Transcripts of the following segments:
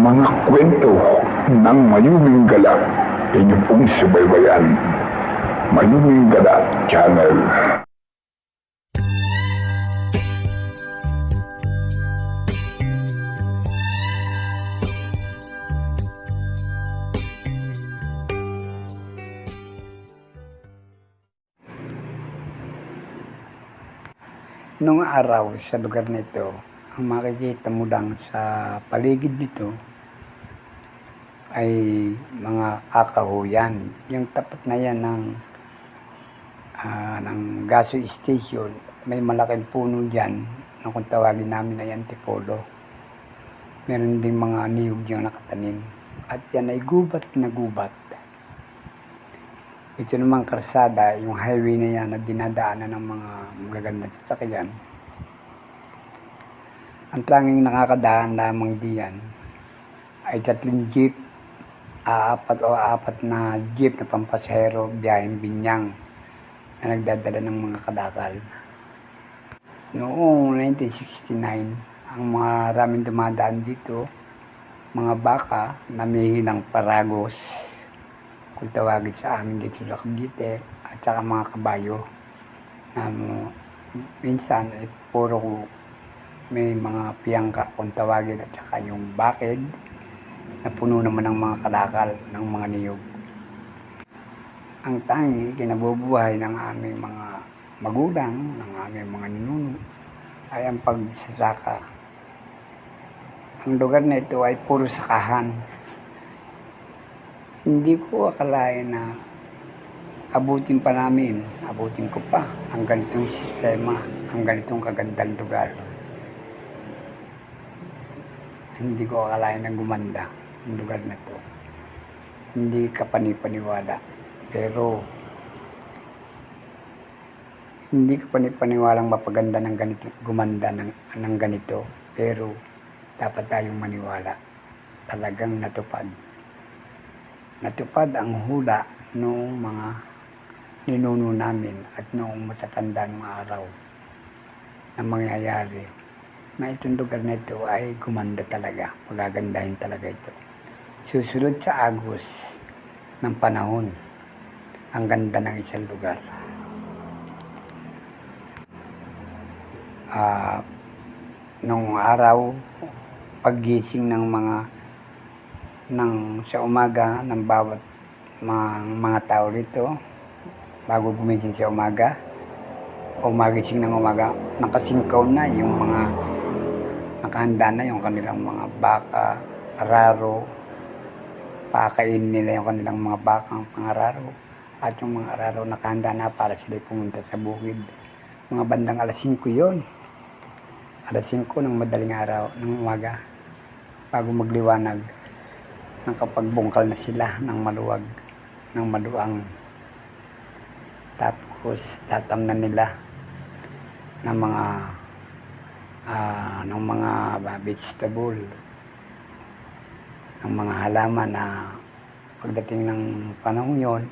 Mga kwento ng Mayuming Gala, inyo pong subaybayan. Mayuming Gala Channel. Nung araw sa lugar nito, ang makikita mo lang sa paligid nito ay mga kakahuyan. Yung tapat na yan ng, ah, ng gaso station, may malaking puno dyan na kung tawagin namin ay antipolo. Meron din mga niyog dyan nakatanim. At yan ay gubat na gubat. Ito namang karsada, yung highway na yan na dinadaanan ng mga magagandang sasakyan. Ang tanging nakakadaan lamang diyan ay tatlong jeep, apat o apat na jeep na pampasahero biyaheng binyang na nagdadala ng mga kadakal. Noong 1969, ang mga raming dumadaan dito, mga baka na may ng paragos, kung tawagin sa amin dito sa Cavite, at saka mga kabayo na minsan ay puro may mga piyangka kung tawagin at saka yung bakid na puno naman ng mga kalakal ng mga niyog. Ang tangi kinabubuhay ng aming mga magulang, ng aming mga ninuno, ay ang pagsasaka. Ang lugar na ito ay puro sakahan. Hindi ko akalain na abutin pa namin, abutin ko pa ang ganitong sistema, ang ganitong kagandang lugar. Hindi ko akalain na gumanda ang lugar na to. Hindi ka panipaniwala. Pero hindi ka panipaniwalang mapaganda ng ganito, gumanda ng, ng ganito. Pero dapat tayong maniwala. Talagang natupad natupad ang hula noong mga ninuno namin at noong matatanda ng araw na mangyayari na itong lugar na ito ay gumanda talaga, magagandahin talaga ito. Susunod sa agos ng panahon, ang ganda ng isang lugar. Ah, nung araw, paggising ng mga ng sa umaga ng bawat mga, mga tao rito bago gumising sa umaga o magising ng umaga nakasingkaw na yung mga nakahanda na yung kanilang mga baka, araro. Pakain nila yung kanilang mga baka, mga araro. At yung mga araro nakahanda na para sila pumunta sa bukid. Mga bandang alas 5 yon alas 5 ng madaling araw ng umaga bago magliwanag nakapagbungkal na sila ng maluwag, ng maluang. Tapos tatamnan nila ng mga ah, ng mga vegetable, ng mga halaman na pagdating ng panahon yon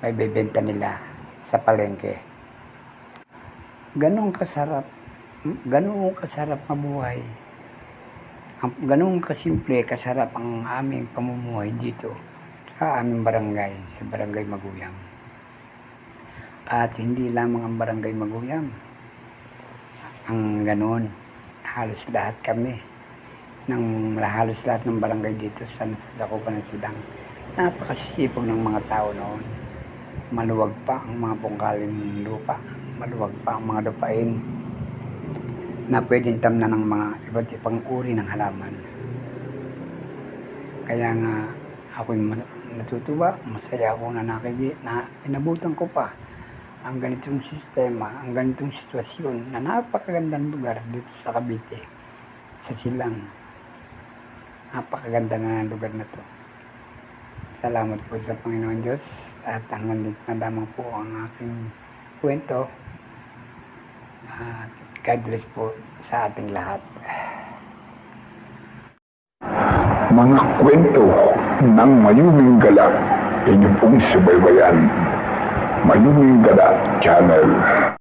may bebenta nila sa palengke. Ganong kasarap, ganong kasarap mabuhay ang ganun kasimple, kasarap ang aming pamumuhay dito sa aming barangay, sa barangay Maguyang. At hindi lamang ang barangay Maguyang, ang ganun, halos lahat kami, ng halos lahat ng barangay dito sa nasasakupan ng Sudang. Napakasipag ng mga tao noon. Maluwag pa ang mga bungkalin lupa, maluwag pa ang mga lupain, na pwedeng tamnan ng mga iba't ibang uri ng halaman. Kaya nga ako natutuwa, masaya ako na nakigi, na inabutan ko pa ang ganitong sistema, ang ganitong sitwasyon na napakagandang lugar dito sa Cavite, sa Silang. Napakaganda na ng lugar na to. Salamat po sa Panginoon Diyos at hanggang dito na lamang po ang aking kwento. At God bless po sa ating lahat. Mga kwento ng Mayuming Gala, inyo pong subaybayan. Mayuming Gala Channel.